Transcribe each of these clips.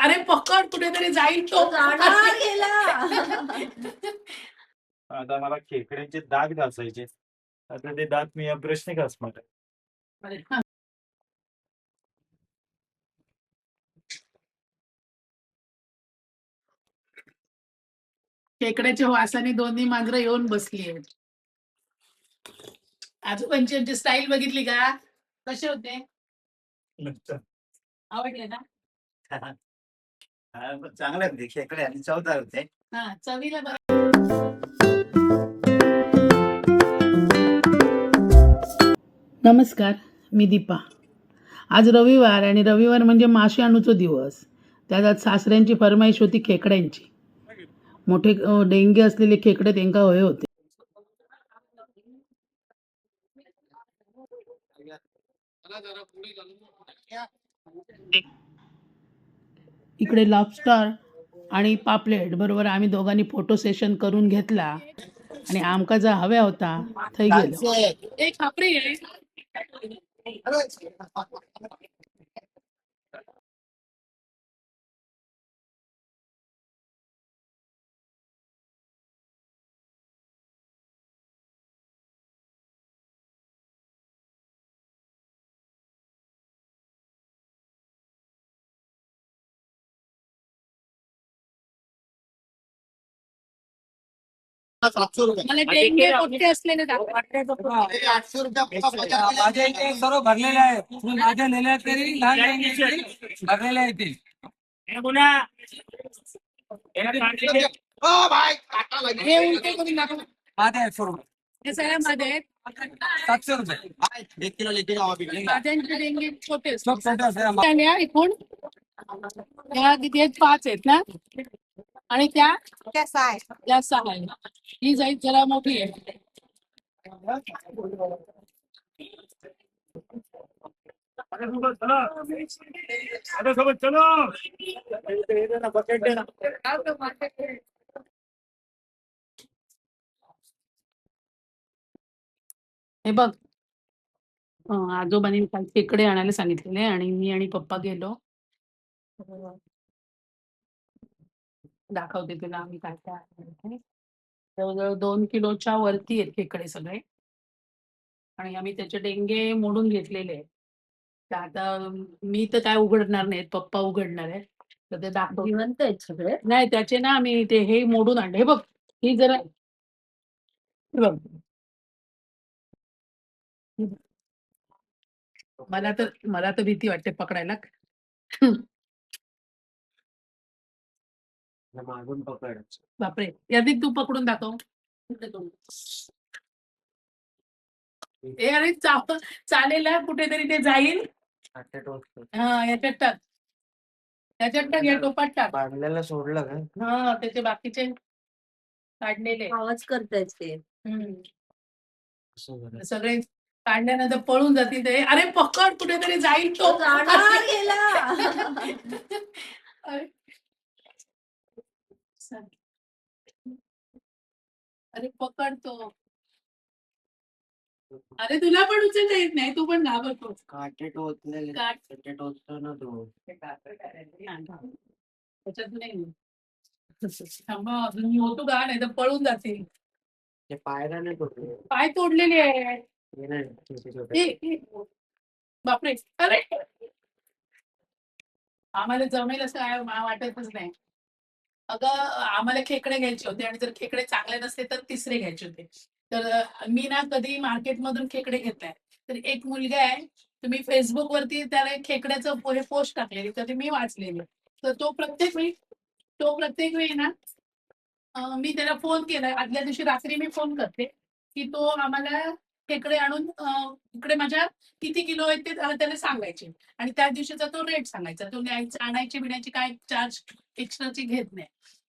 अरे पकड कुठेतरी जाईल तो. आता मला खेकड्यांचे दात घासायचे. आता ते दात मी या ब्रशने घासणार आहे. अरे, हा. खेकड्याच्या वासाने दोन्ही मांजरं येऊन बसली आहेत. आजोबांची आमची स्टाईल बघितली का? कसे होते? आवडले ना? हा, चांगले होते खेकडे आणि चवदार होते. हा चवीला बरं. नमस्कार मी दीपा. आज रविवार आणि रविवार म्हणजे मासे आणूचो दिवस. त्यात आज सासऱ्यांची फरमाईश होती खेकड्यांची. मोठे डेंगे असलेले खेकडे त्यांका हवे होते. इकडे लॉबस्टर आणि पापलेट बरोबर आम्ही दोघांनी फोटो सेशन करून घेतला आणि आमका जा हव्या होता थंय गेलो. एक खापरी आहे मला डेंगे मोठे असलेले दाखवा. माझ्या इथे सर्व भरलेले आहे तुम्ही माझ्या नेल्या तरी लहान लेकरांचे भरलेले आहे ते. हे बोला. हे काढले. हे उलटे करून दाखवा. माझे आहे सर्व. हे सगळ्या मध्ये आहेत. सातशे रुपये. एक किलो लेके जाओ अभी माझ्यांचे डेंगे छोटे असतात. सब छोटे असते आम्हा- त्या न्या एकूण. ह्या किती आहेत पाच आहेत ना? आणि त्या त्या सहा आहेत ही जाईल जरा मोठी आहे. आता सोबत चलो आता सोबत चलो हे बघ. अं, आजोबांनी काल खेकडे आणायला सांगितलेले आणि मी आणि पप्पा गेलो. तर दाखवते तुला आम्ही काय काय आणलंय. जवळजवळ दोन किलोच्या वरती आहेत खेकडे सगळे. आणि आम्ही त्याचे डेंगे मोडून घेतलेले आहेत. तर आता मी तर काय उघडणार नाहीत पप्पा उघडणार आहे तर ते दाखव. जिवंत आहेत सगळे? नाही त्याचे ना आम्ही ते हे मोडून आणले. हे बघ ही जरा हे बघ. मला तर मला तर भीती वाटते पकडायला. मागून पकड बापरे! यादी तू पकडून दाखव. ए अरे चाप चालेल हा, कुठेतरी ते जाईल. हा याच्यात टाक. या टोपात टाक. पाडलेलं सोडलं का? हा त्याचे बाकीचे काढलेले. आवाज करतायत ते. हम्म. असं. सगळे काढल्यानंतर पळून जातील ते. अरे पकड कुठेतरी जाईल तो. तो जाणार गेला. अरे. अरे पकड तो अरे तुला पण उचलता येत नाही तू पण घाबरतोस काटे टोचलेले काट. काटे टोचतो ना तू. त्याच्यात नाही थांबा अजून मी होतो का? नाही तर पळून जातील ते पायऱ्या नाही टोचले पाय तोडलेले आहे हे नाही छोटे छोटे. ए, ए, बापरे. अरे! आम्हाला जमेल असं काय मा- वाटतच नाही. अगं आम्हाला खेकडे घ्यायचे होते आणि जर खेकडे चांगले नसते तर तिसरे घ्यायचे होते. तर मी ना कधी मार्केटमधून खेकडे घेत आहे तर एक मुलगा आहे तुम्ही फेसबुक वरती त्याला खेकड्याचं हे पोस्ट टाकलेली तर मी वाचलेली. तर तो प्रत्येक वेळी तो प्रत्येक वेळी ना मी त्याला फोन केला. आदल्या दिवशी रात्री मी फोन करते की तो आम्हाला खेकडे आणून इकडे माझ्या किती किलो आहेत ते त्याला सांगायचे. आणि त्या दिवशीचा तो रेट सांगायचा. तो न्यायचा आणायची बिण्याची काय चार्ज एक्स्ट्राची घेत नाही.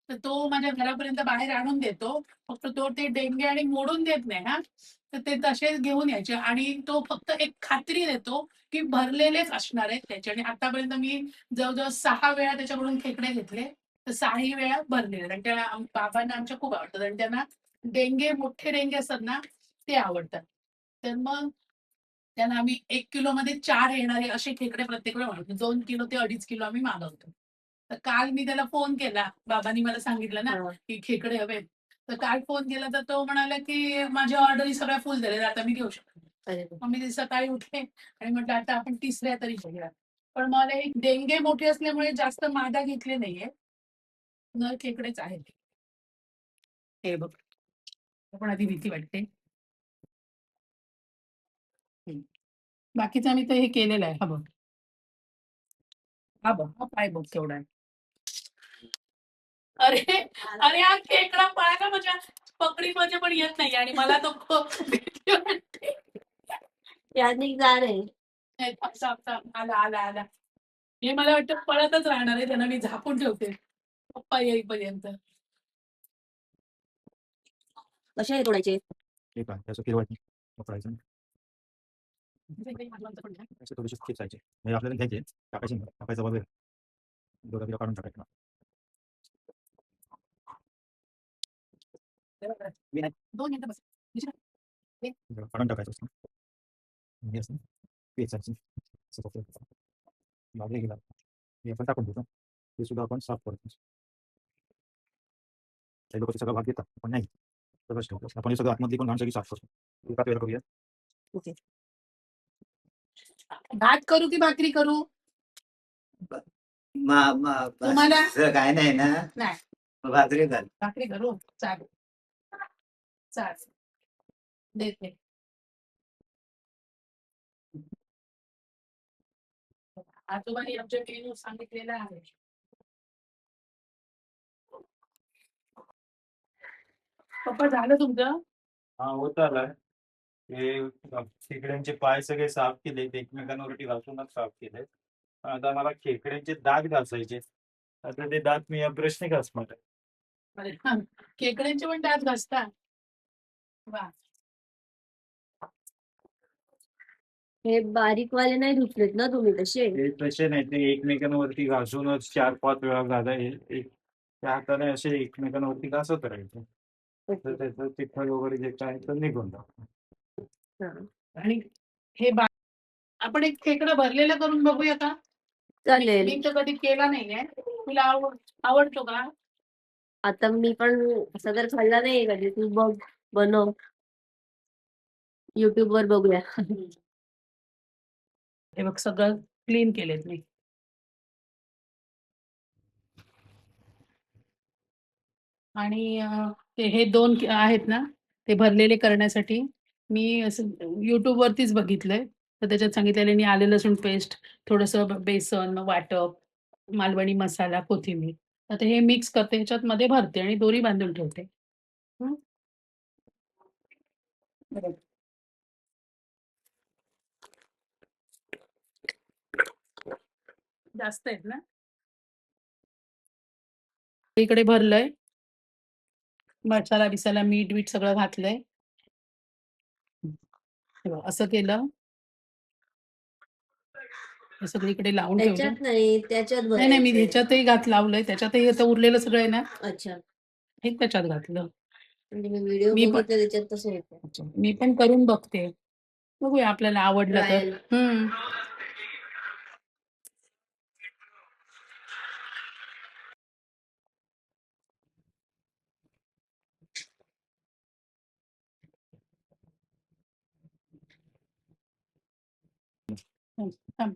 तर तो माझ्या घरापर्यंत बाहेर आणून देतो. फक्त तो ते डेंगे आणि मोडून देत नाही हा. तर ते तसेच घेऊन यायचे. आणि तो फक्त एक खात्री देतो की भरलेलेच असणार आहेत त्याचे. आणि आतापर्यंत मी जवळजवळ सहा वेळा त्याच्याकडून खेकडे घेतले. तर सहाही वेळा भरलेले आणि त्या बाबांना आमच्या खूप आवडतात. आणि त्यांना डेंगे मोठे डेंगे असतात ना ते आवडतात. तर मग त्यांना आम्ही एक किलो मध्ये चार येणारे असे खेकडे प्रत्येक वेळा मागवतो दोन किलो ते अडीच किलो आम्ही मागवतो. तर काल मी त्याला फोन केला. बाबांनी मला सांगितलं ना. की खेकडे हवेत. तर काल फोन केला तर तो म्हणाला की माझ्या ऑर्डरी सगळ्या फुल झाल्या. आता मी घेऊ शकतो नाही." अरे वा. मग मी सकाळी उठले आणि म्हटलं आता आपण तिसऱ्या तरी घेऊया पण मला एक डेंगे मोठे असल्यामुळे जास्त मादा घेतले नाहीये. नर खेकडेच आहेत. हे बघ. पण आधी भीती वाटते. बाकीचं आम्ही तर हे केलेलं आहे. हा बघ. हा बघ हा पाय बघ केवढा आहे. अरे अरे हा खेकडा पळायला माझ्या. पकडी मध्ये पण येत नाही आणि मला तो खूप भीती वाटते. यानी जा रे नाही, थांब, थांब, थांब. आला आला आला. हे मला वाटतं पळतच राहणार आहे त्यांना मी झाकून ठेवते. पप्पा येईपर्यंत. कशा आहे तोडायचे ठीक आहे त्याचं फिरवायचं. वापरायचं म्हणजे आपल्याला घ्यायचे. टाकायचे. टाकायचं वगैरे दोघा तिला काढून टाकायचं. दोन मिनिटं बस. जरा काढून टाकायचं असतं. म्हणजे असं पेचायचं असं फक्त लागले गेला. हे आपण टाकून देतो. ते सुद्धा आपण साफ करतो काही लोक सगळा भाग देतात पण नाही. सगळंच ठेवतो आपण हे सगळं आतमधली पण घाण सगळी साफ करतो. एका वेळेला करूया. भात करू की भाकरी करू? मा- मा- तुम्हाला- असं काय नाही ना. नाही. भाकरी घाल भाकरी करू? चालेल. चालेल. देते. आजोबांनी आमच्या मेनू सांगितलेला आहे. पप्पा झालं तुमचं? हा होत आलाय. हे खेकड्यांचे पाय सगळे साफ केले एकमेकांवरती घासूनच साफ केले. आता मला खेकड्यांचे दात घासायचे. आता ते दात मी या ब्रशने घासणार आहे. अरे हा, खेकड्यांचे पण दात घासता वा. हे बारीक वाले नाही धुतलेत ना तुम्ही तसे? तसे नाही ते एकमेकांवरती घासूनच चार पाच वेळा घालाय एक त्या हाताने असे एकमेकांवरती घासत राहायचे. तर त्याचं तिखट वगैरे जे काय तर निघून जातं. हा. आणि हे बा आपण एक खेकडं भरलेलं करून बघूया का? चालेल. मी तर कधी केला नाहीये. तुला आवड आवडतो का? आता मी पण असा तर खाल्ला नाही कधी. तू बघ बनव. युट्यूब वर बघूया हे बघ सगळं क्लीन केलेत मी. आणि अं, ते हे दोन के- आहेत ना? ते भरलेले करण्यासाठी. मी असं युट्यूबवरतीच बघितलंय. तर त्याच्यात सांगितलेले आले लसूण पेस्ट थोडंसं बेसन वाटप मालवणी मसाला कोथिंबीर. आता हे मिक्स करते ह्याच्यात मध्ये भरते आणि दोरी बांधून ठेवते. जास्त आहेत ना? इकडे भरलंय. मसाला बिसाला मीठ बीठ सगळं घातलंय. बघ, असं केलं हे सगळीकडे लावून ठेवलं. त्याच्यात नाही त्याच्यात नाही नाही मी भरायचंय. ह्याच्यातही घात लावलंय. त्याच्यातही आता उरलेलं सगळं आहे ना. अच्छा. हे त्याच्यात घातलं. म्हणजे मी व्हिडिओ मी पण- बघितला त्याच्यात तसं होतं. मी पण करून बघते. बघूया आपल्याला आवडलं तर. Trial. हम्म. थांब, थांब.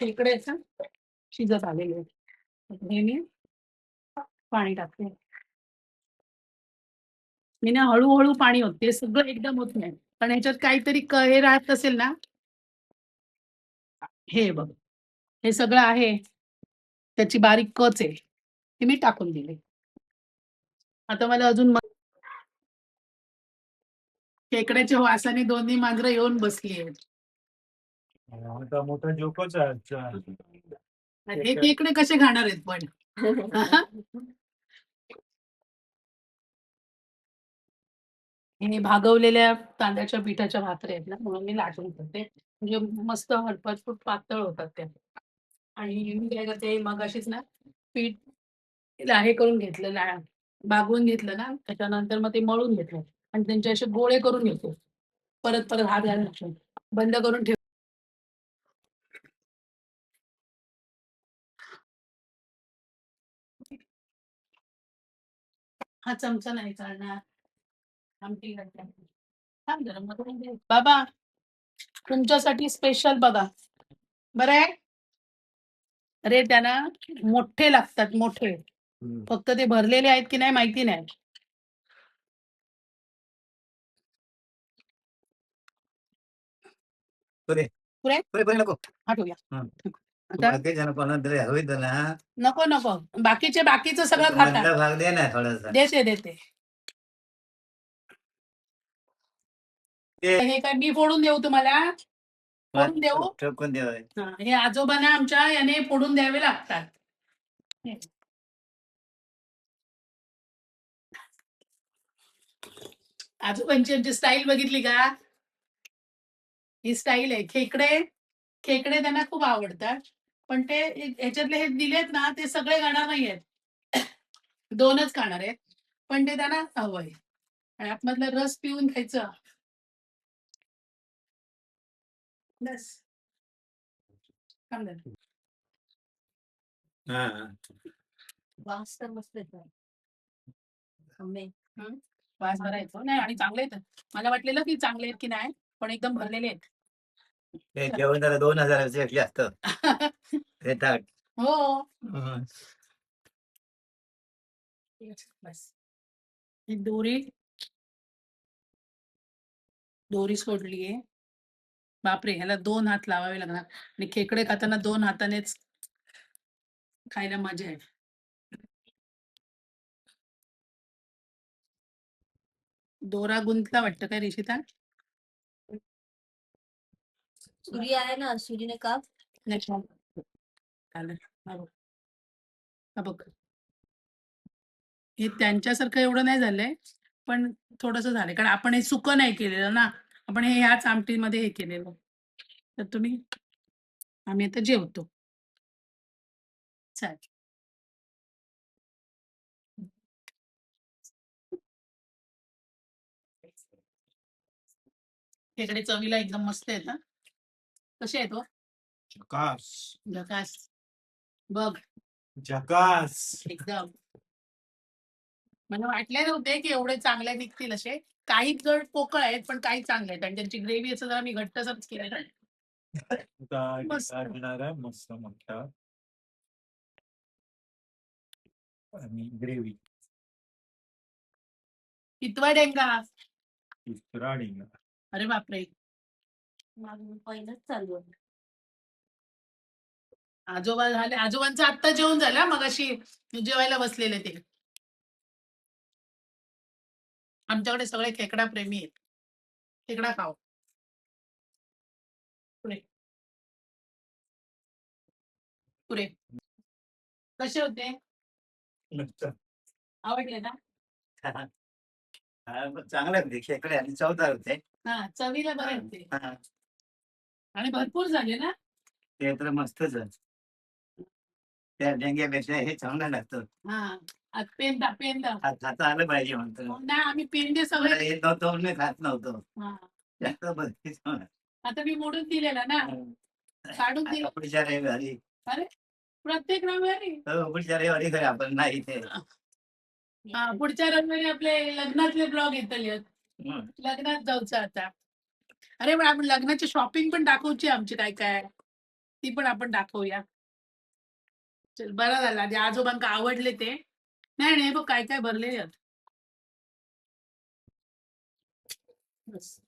इकडे शिजत आलेले आहेत. हे मी पाणी टाकते. मी ना हळूहळू पाणी होत ते सगळं एकदम होत नाही. पण ह्याच्यात काहीतरी क- हे राहत असेल ना. हे बघ. हे सगळं आहे. त्याची बारीक कच आहे. ती मी टाकून दिली. आता मला अजून खेकड्याच्या वासाने दोन्ही मांजरं येऊन बसली आहेत. मोठा जोकच आहे आजचा. हे खेकडे कसे खाणार आहेत पण? हे भागवलेल्या तांदळाच्या पिठाच्या भाकरी आहेत ना म्हणून मी लाटून करते म्हणजे मस्त हलपटपूट पातळ होतात त्या. आणि मी काय करते मग अशीच ना पीठ ला- हे करून घेतलं ला- बागवून घेतलं ना त्याच्यानंतर मग ते मळून घेतलं. आणि त्यांचे असे गोळे करून घेतो. परत परत हात घालून. बंद करून ठेव हा चमचा नाही चालणार आमटी घालते. थांब जरा मग करून दे. बाबा तुमच्यासाठी स्पेशल बघा बरं आहे अरे त्यांना मोठे लागतात मोठे. फक्त ते भरलेले आहेत की नाही माहिती नाही पुरे पुरे? नको ठेवूया. आता बाकी कोणाला तरी हवी तर ना. नको नको. बाकीचे बाकीचं सगळं तो खातात मधला भाग दे ना थोडासा. देते देते. ते- हे काय मी फोडून देऊ तुम्हाला? फोडून देऊ? ठोकून देऊ. हा, हे आजोबांना आमच्या याने फोडून द्यावे लागतात. आजोबांची आमची स्टाईल बघितली का? ही स्टाईल आहे. खेकडे खेकडे त्यांना खूप आवडतात. पण ते ह्याच्यातले हे दिलेत ना ते सगळे खाणार नाही आहेत दोनच खाणार आहेत. पण ते त्यांना हवंय. आणि आतमधला रस पिऊन खायचं. बस. वास तर मस्त. वास बरा येतो. नाही आणि चांगले आहेत. मला वाटलेलं की चांगले आहेत की नाही पण एकदम भरलेले आहेत. ते जेवण जरा दोन हजाराचे जास्त. हे ताट हो. हं. बस. ही दोरी. दोरी सोडलीये बापरे ह्याला दोन हात लावावे लागणार. आणि खेकडे खाताना दोन हातानेच खायला मजा आहे दोरा गुंतला वाटतं काय रिशिता? सुरी आहे ना सुरीने काप बघ. हे त्यांच्यासारखं एवढं नाही झालंय पण थोडस झालंय. कारण आपण हे सुकं नाही केलेलं ना. आपण हे ह्याच आमटीमध्ये हे केलेलं. तर तुम्ही आम्ही आता जेवतो. चालेल खेकडे चवीला एकदम मस्त येतं ना. कसे आहेत झकास झकास बघ झकास एकदम. मला वाटले नव्हते की एवढे चांगले निघतील असे. काही जड पोकळ आहेत पण काही चांगले आहेत. आणि त्यांची ग्रेव्ही असं जरा मी. येणार आहे? मस्त मोठा आणि ग्रेव्ही कितवा डेंगा. तिसरा डिंगा. अरे बापरे. माझं पहिलंच चालू आहे. आजोबा झाले आजोबांचं आत्ता जेवण झालं मग अशी जेवायला बसलेले ते. आमच्याकडे सगळे खेकडा प्रेमी आहेत. खेकडा खाऊ पुढे. पुढे. कसे होते. आवडले ना? हा, चांगले होते खेकडे आणि चवदार होते. हा चवीला बरे होते. हा, आणि भरपूर झाले ना? ते तर मस्तच आहे. त्या डेंग्यापेक्षा हे चांगलं लागतं. हा आज पेंदा पेंदा. हात खाता आलं पाहिजे म्हणतो. नाही आम्ही पेंदे मला सगळे येत नव्हतं म्हणून मी खात नव्हतो. हा. जास्त. आता मी मोडून दिलेला ना? काढून दिलं. पुढच्या रविवारी. प्रत्येक रविवारी? हो, पुढच्या रविवारी खरं आपण नाही हा पुढच्या रविवारी आपले लग्नातले ब्लॉग येतील. हं. लग्नात जाऊचं आता. अरे पण आपण लग्नाची शॉपिंग पण दाखवची आमची काय काय? ती पण आपण दाखवूया. चल बरं झाला. जे आजोबांका आवडले ते. नाही नाही बघ काय काय भरले बस.